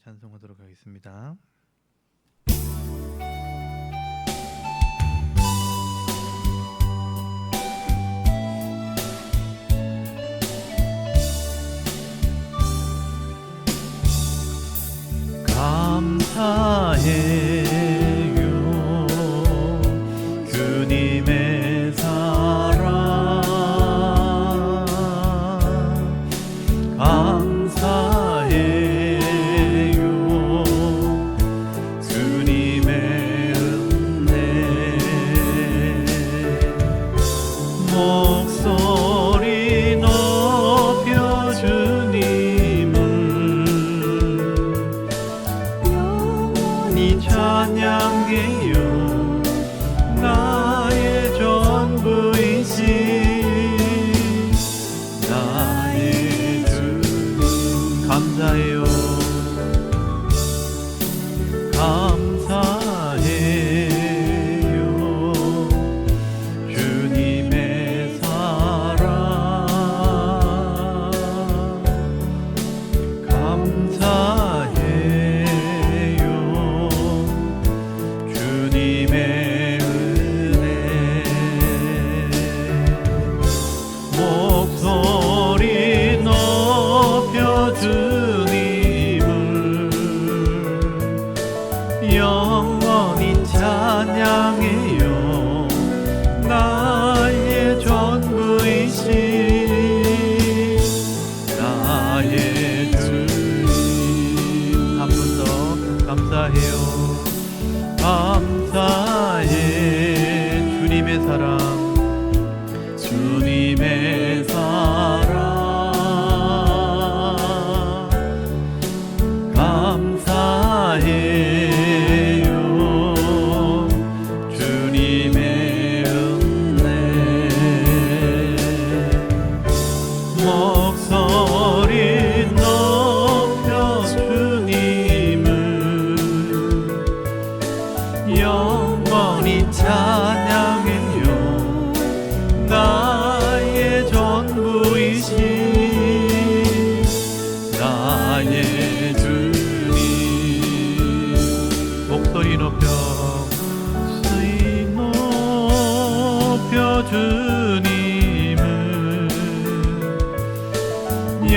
찬송하도록 하겠습니다. 찬양해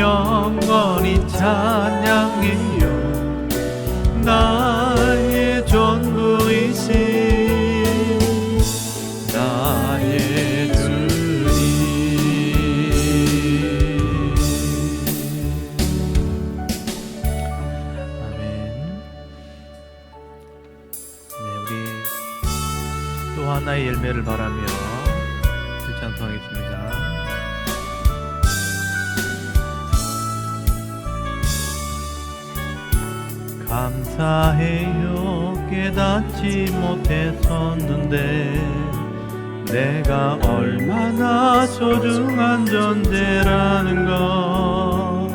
영원히 찬양해 열매를 바라며 찬송하겠습니다. 감사해요. 깨닫지 못했었는데 내가 얼마나 소중한 존재라는 것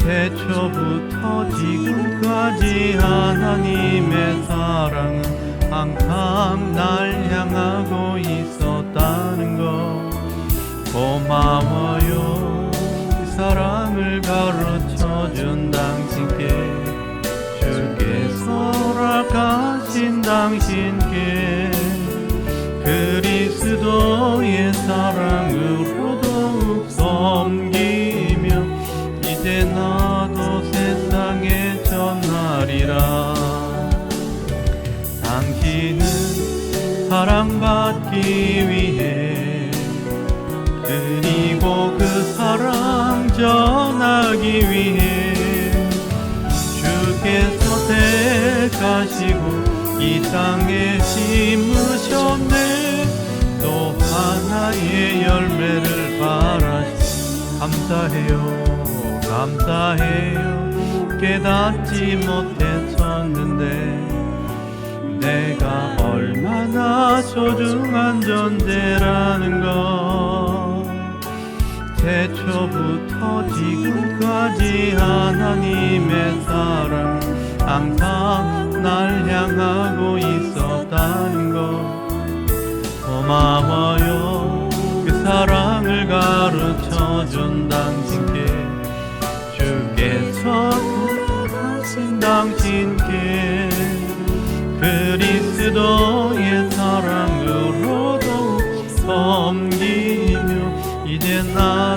태초부터 지금까지 하나님의 사랑은 항상 날 향하고 있었다는 것. 고마워요. 그 사랑을 가르쳐준 당신께. 주께서 허락하신 당신께 택하시고 이 땅에 심으셨네. 또 하나의 열매를 바라시 감사해요 감사해요. 깨닫지 못했었는데 내가 얼마나 소중한 존재라는 것. 태초부터 지금까지 하나님의 사랑 항상 날 향하고 있었다는 것. 고마워요. 그 사랑을 가르쳐준 당신께. 주께서 당신께. 그리스도의 사랑으로도 섬기며 이제 나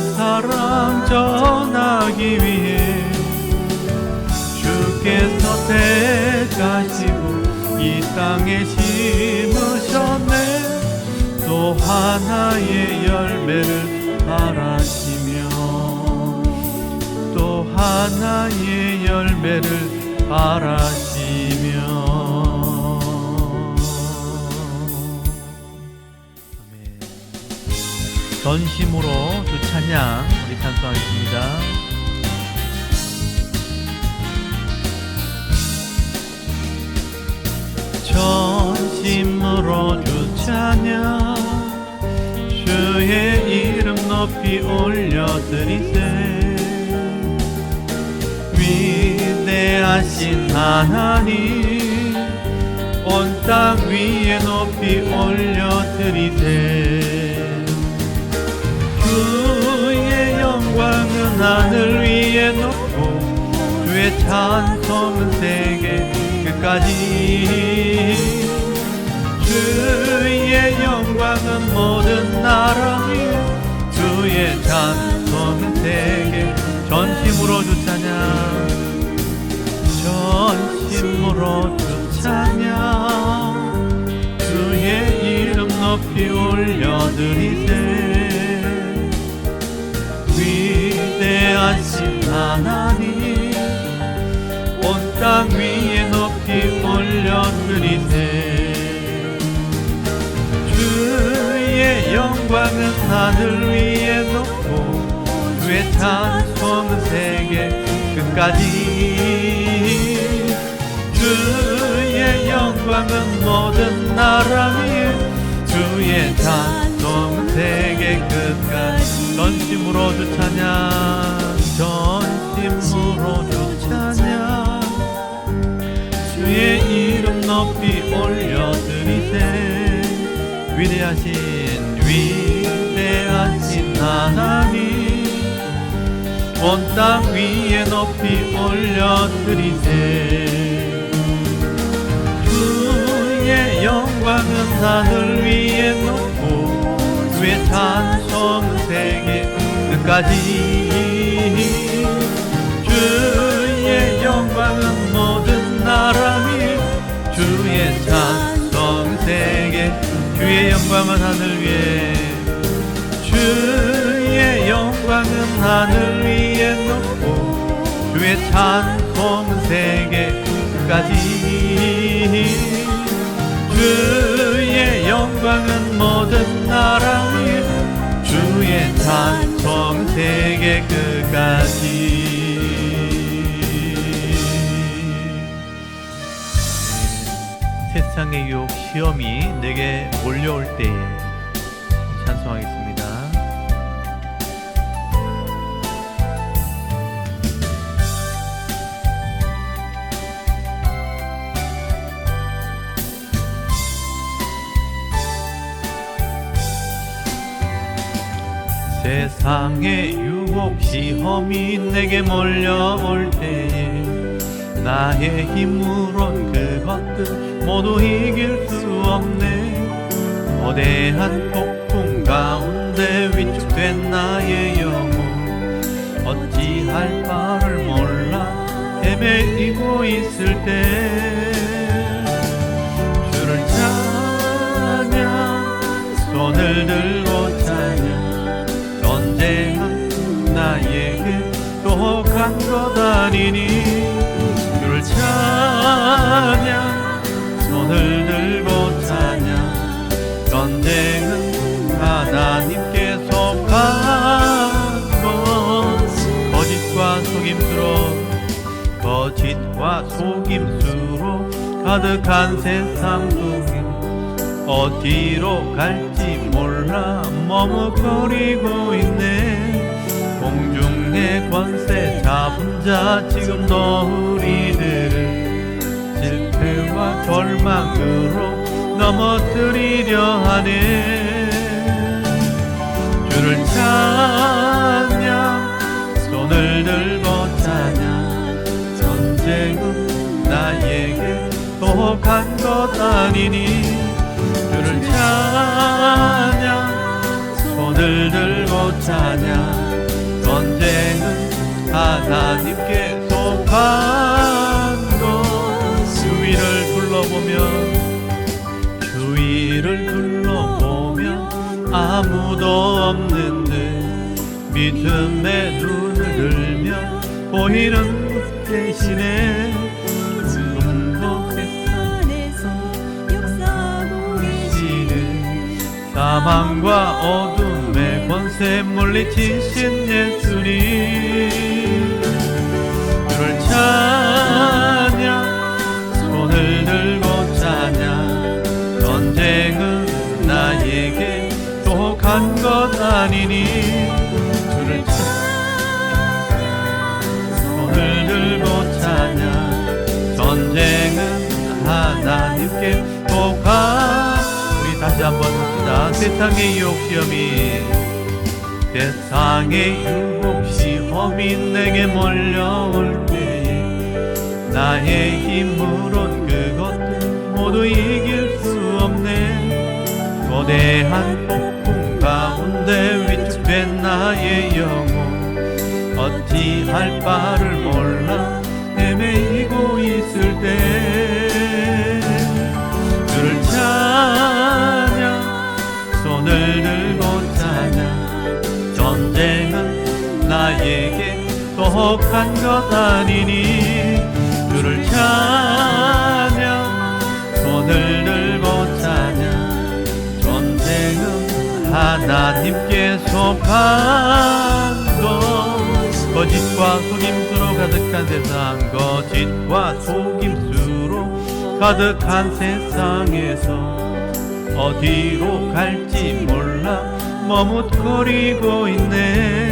사랑 전하기 위해 주께서 택하시고 이 땅에 심으셨네 또 하나의 열매를 바라시며 또 하나의 열매를 바라시며. 전심으로 주 찬양 우리 찬송하겠습니다. 전심으로 주 찬양 주의 이름 높이 올려드리세. 위대하신 하나님 온 땅 위에 높이 올려드리세. 영광은 하늘 위에 높고 주의 찬송은 세계 끝까지. 주의 영광은 모든 나라 위에 주의 찬송은 세계 전심으로 주 찬양 전심으로 주 찬양 주의 이름 높이 올려드리 영광은 하늘 위에 높고 주의 찬송은 세계 끝까지. 주의 영광은 모든 나라 위에 주의 찬송은 세계 끝까지. 전심으로 주 찬양 전심으로 주 찬양 주의 이름 높이 올려드리세. 위대하신 위대하신 하나님 온 땅 위에 높이 올려드리세. 주의 영광은 하늘 위에 높고 주의 찬송 세계 끝까지. 주의 영광은 모든 나라 위에 주의 찬송 세계 주의 영광은 하늘 위에. 주의 영광은 하늘 위에 높고 주의 찬송 세계 끝까지. 주의 영광은 모든 나라 위에. 주의 찬송 세계 끝까지 세상의 유혹 시험이 내게 몰려올 때에 찬송하겠습니다. 세상의 유혹 시험이 내게 몰려올 때에 나의 힘으론 그것들 모두 이길 수 없네. 거대한 폭풍 가운데 위축된 나의 영혼. 어찌할 바를 몰라. 헤매이고 있을 때. 주를 찬양 손을 들고 찬양 전쟁한 나에게 또간것 아니니. 주를 찬양 가득한 세상 속에 어디로 갈지 몰라 머뭇거리고 있네. 공중에 세상의 권세 잡은 자 지금도 우리들을 실패와 절망으로 넘어뜨리려 하네. 주를 찬양 손을 들고 찬양 전쟁은 나에게 독한 것 아니니 주를 찬양 손을 들고 찬양. 전쟁은 하나님께 속한 것. 주위를 둘러보면 주위를 둘러보면 아무도 없는 듯 믿음의 눈을 들면 보이는 대신에 사망과 어둠의 권세 물리치신 예수님. 주를 찬양 손을 들고 찬양 전쟁은 나에게 독한 것 아니니 세상의 시험이 세상의 유혹 시험이 내게 몰려올 때에 나의 힘으론 그것들 모두 이길 수 없네. 거대한 폭풍 가운데 위축된 나의 영혼 어찌할 바를 몰라 독한 것 아니니 주를 찬양 손을 들고 찬양 전쟁은 하나님께 속한 것 거짓과 속임수로 가득한 세상 거짓과 속임수로 가득한 세상에서 어디로 갈지 몰라 머뭇거리고 있네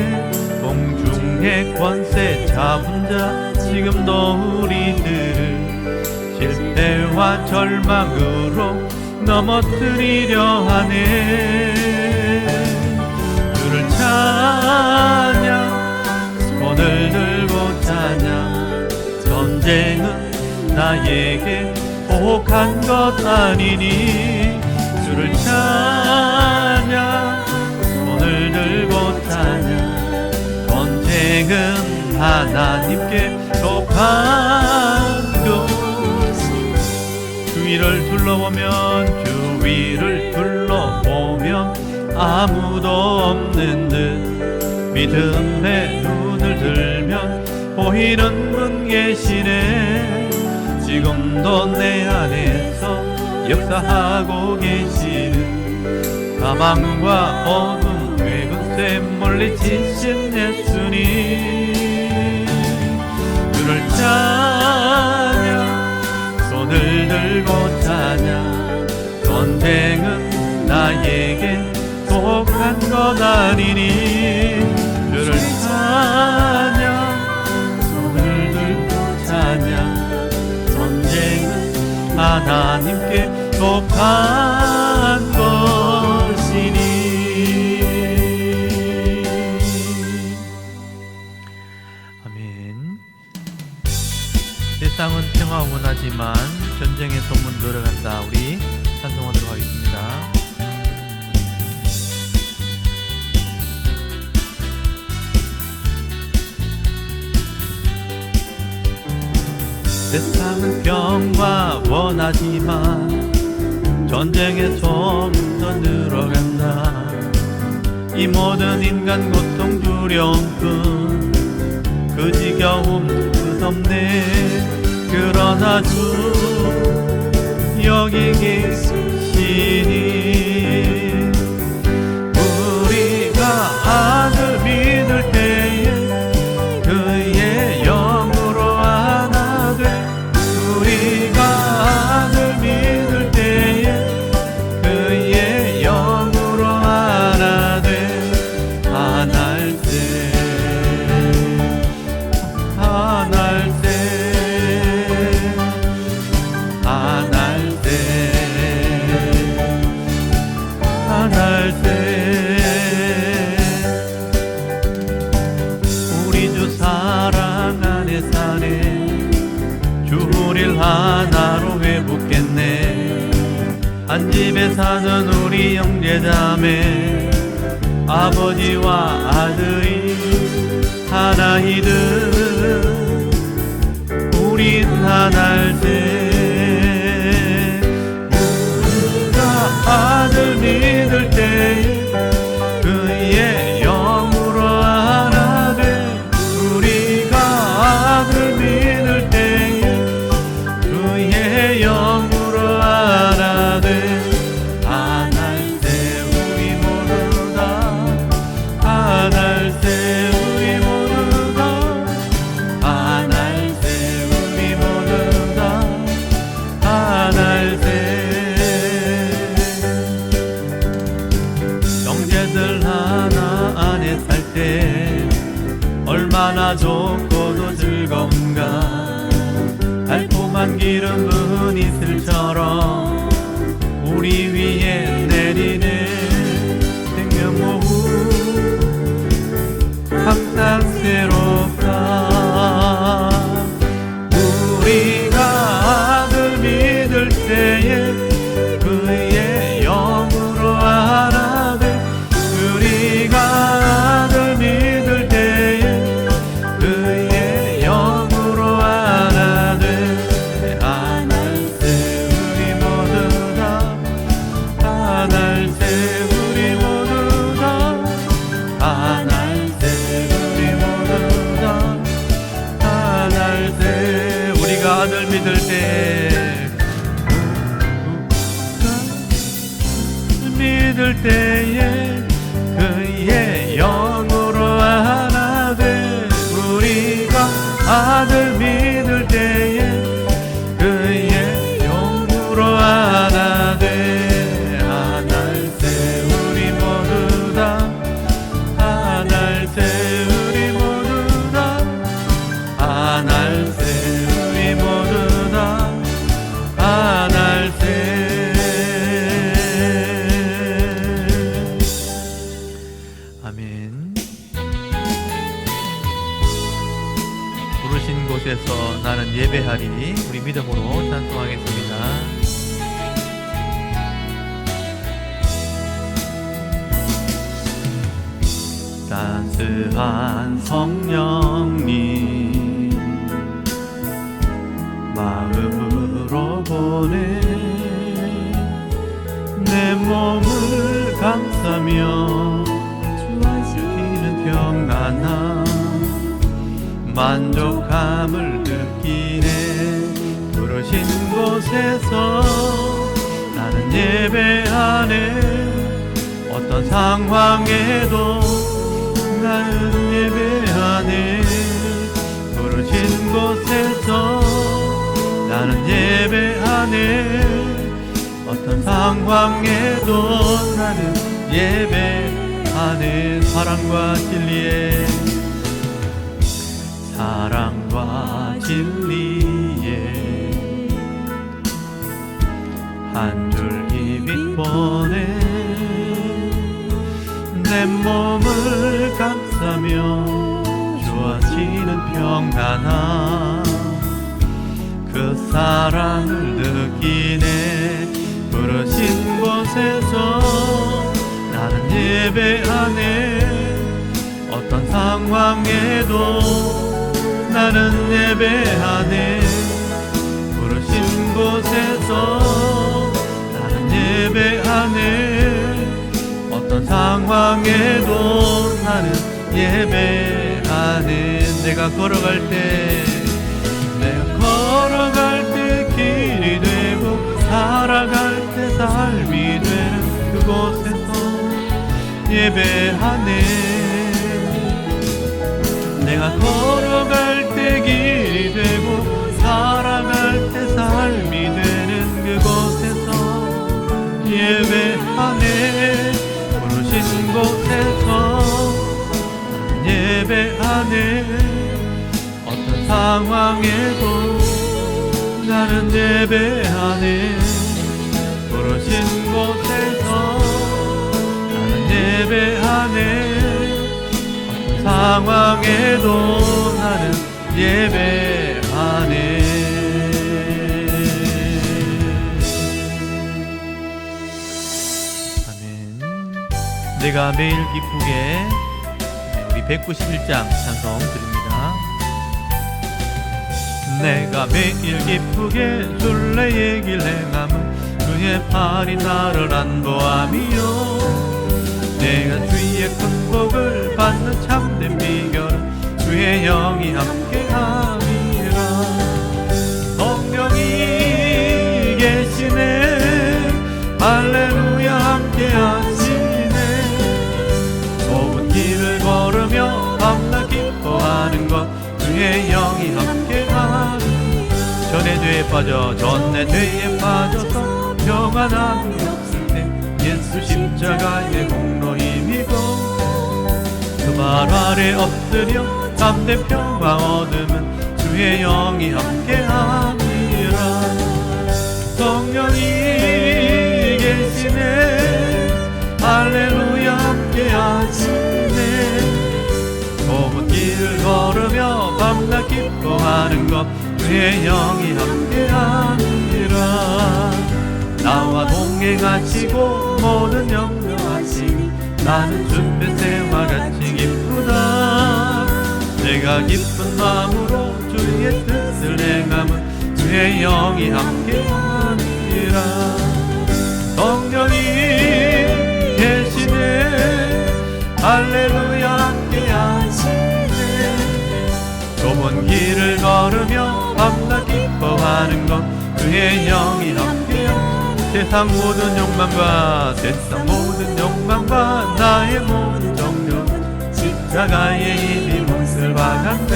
공중의 권세 잡은 자 지금도 우리들을 실패와 절망으로 넘어뜨리려 하네. 주를 찬양 손을 들고 찬양 전쟁은 나에게 복한 것 아니니. 주를 찬양 손을 들고 찬양 전쟁은 하나님께 것 주위를 둘러보면 주위를 둘러보면 아무도 없는 듯 믿음의 눈을 들면 보이는 분 계시네. 지금도 내 안에서 역사하고 계시는 사망과 어둠 외근 세 멀리치신 예수님 주를 찬양 손을 들고 찬양 전쟁은 나에게 독한 것 아니니. 주를 찬양 손을 들고 찬양 전쟁은 하나님께 독한 하지만 전쟁의 소문 들어간다. 우리 찬송하도록 하겠습니다. 세상은 평화 원하지만 전쟁의 소문도 늘어간다. 이 모든 인간 고통 두려움뿐 그 지겨움 끝없네 그러나 주 여기 계시니 사는 우리 형제자매 아버지와 아들이 하나이듯 우린 하나일세 하리 우리 믿음으로 찬송하겠습니다. 따스한 성령님 마음으로 보내 내 몸을 감싸며 주어지는 평안함 만족함을 곳에서 나는 예배하네 어떤 상황에도 나는 예배하네 부르신 곳에서 나는 예배하네 어떤 상황에도 나는 예배하네 사랑과 진리에 사랑과 진리 빛보내 내 몸을 감싸며 주어지는 평안함 그 사랑을 느끼네. 부르신 곳에서 나는 예배하네. 어떤 상황에도 나는 예배하네 예배하네 어떤 상황에도 나는 예배하네 내가 걸어갈 때 내가 걸어갈 때 길이 되고 살아갈 때 삶이 되는 그곳에서 예배하네. 내가 걸어갈 때 길이 되고 부르신 곳에서 예배하네. 어떤 상황에도 나는 예배하네. 부르신 곳에서 나는 예배하네. 어떤 상황에도 나는 예배 내가 매일 기쁘게 네, 우리 191장 찬송 드립니다. 내가 매일 기쁘게 순례의 길 행함은 그의 팔이 나를 안보함이요. 내가 주의 큰 복을 받는 참된 비결은 주의 영이 함께함이라. 성령이 계시네. 할렐루야 함께하시네 주의 영이 함께하니 전의 죄에 빠져 전내 죄에 빠져서 평안함이 없을 때 예수 십자가의 공로 힘이고 그말 아래 엎드려 참된 평화 얻음은 주의 영이 함께함이라. 성령이 계시네. 할렐루야 함께하시네. 좁은 길을 밤낮 기뻐하는 것 주의 영이 함께하니라. 나와 동행하시고 모든 영령하시니 나는 준비새와 같이 기쁘다. 내가 기쁜 마음으로 주의 뜻을 행함은 주의 영이 함께하니라. 성령이 계시네. 할렐루야 좁은 길을 걸으며 밤낮 기뻐하는 것. 주의 영이 함께하시네 세상 모든 욕망과 세상 모든 욕망과 나의 모든 정욕 십자가의 힘이 몬슬 박았네.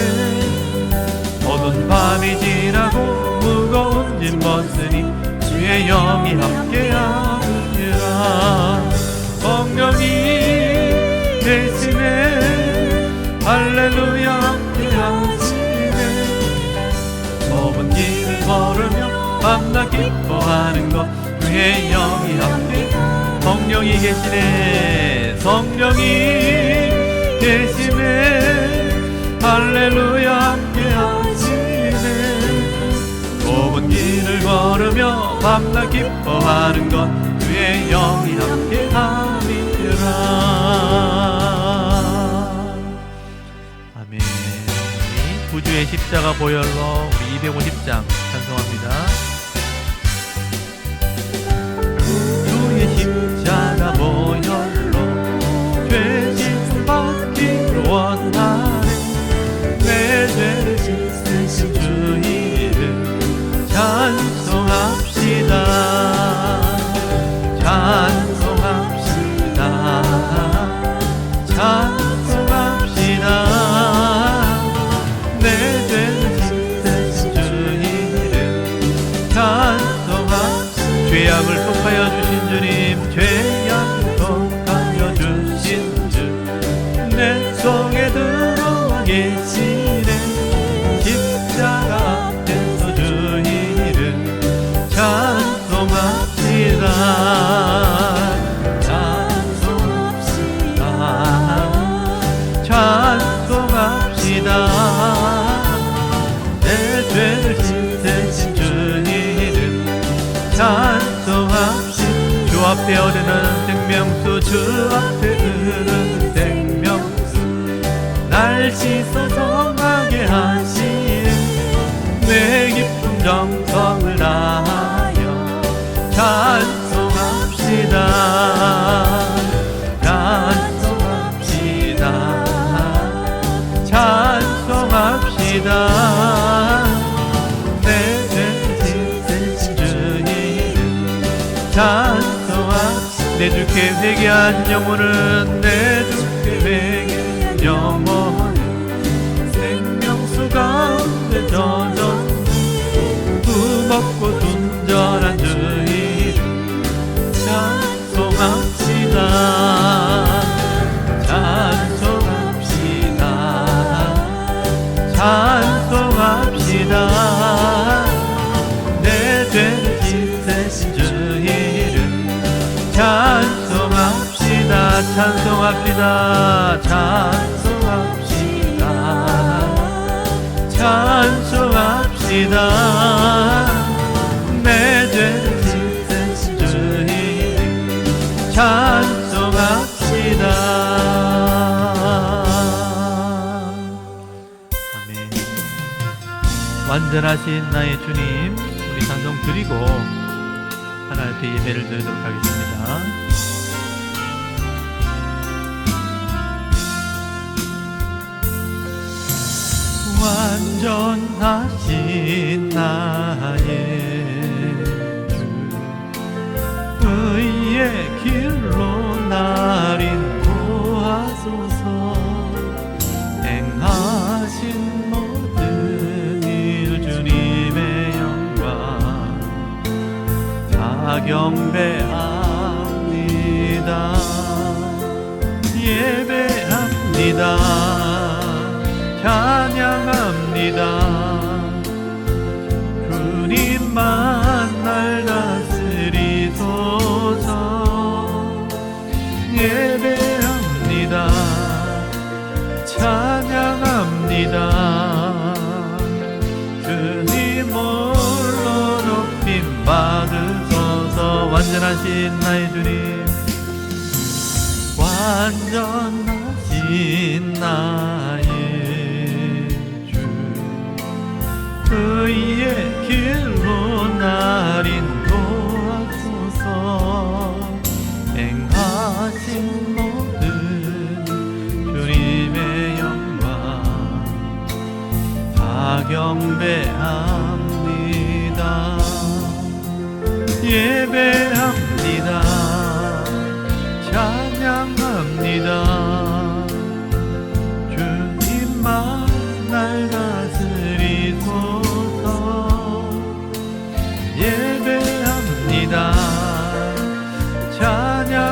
어두운 밤이 지나고 무거운 짐 벗으니 주의 영이 함께하니라. 성령이 계시네 할렐루야 걸으며 밤낮 기뻐하는 것. 주의 영이 함께 성령이 계시네. 성령이 계시네 할렐루야 함께 하시네. 좁은 길을 걸으며 밤낮 기뻐하는 것. 주의 영이 함께 함이라. 아멘. 구주의 십자가 보혈로 우리 250장 주 오르는 생명수 주 앞에 흐르 회개한 영혼은 내 주께 영혼 찬송합시다. 찬송합시다. 찬송합시다. 내 죄를 짓은 주님 찬송합시다. 아멘. 완전하신 나의 주님 우리 찬송 드리고 하나님께 예배를 드리도록 하겠습니다. 완전하신 나의 주. 의의 길로 날 인도하소서. 행하신 모든 일 주님의 영광. 다 경배합니다. 예배합니다 찬양합니다. 주님만 날 다스리소서. 예배합니다. 찬양합니다. 완전하신 나의 주님. 완전하신 나 날 인도하소서. 행하신 모든 주님의 영광 다 경배합니다. 예배합니다. 찬양합니다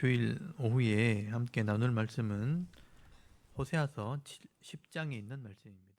주일 오후에 함께 나눌 말씀은 호세아서 10장에 있는 말씀입니다.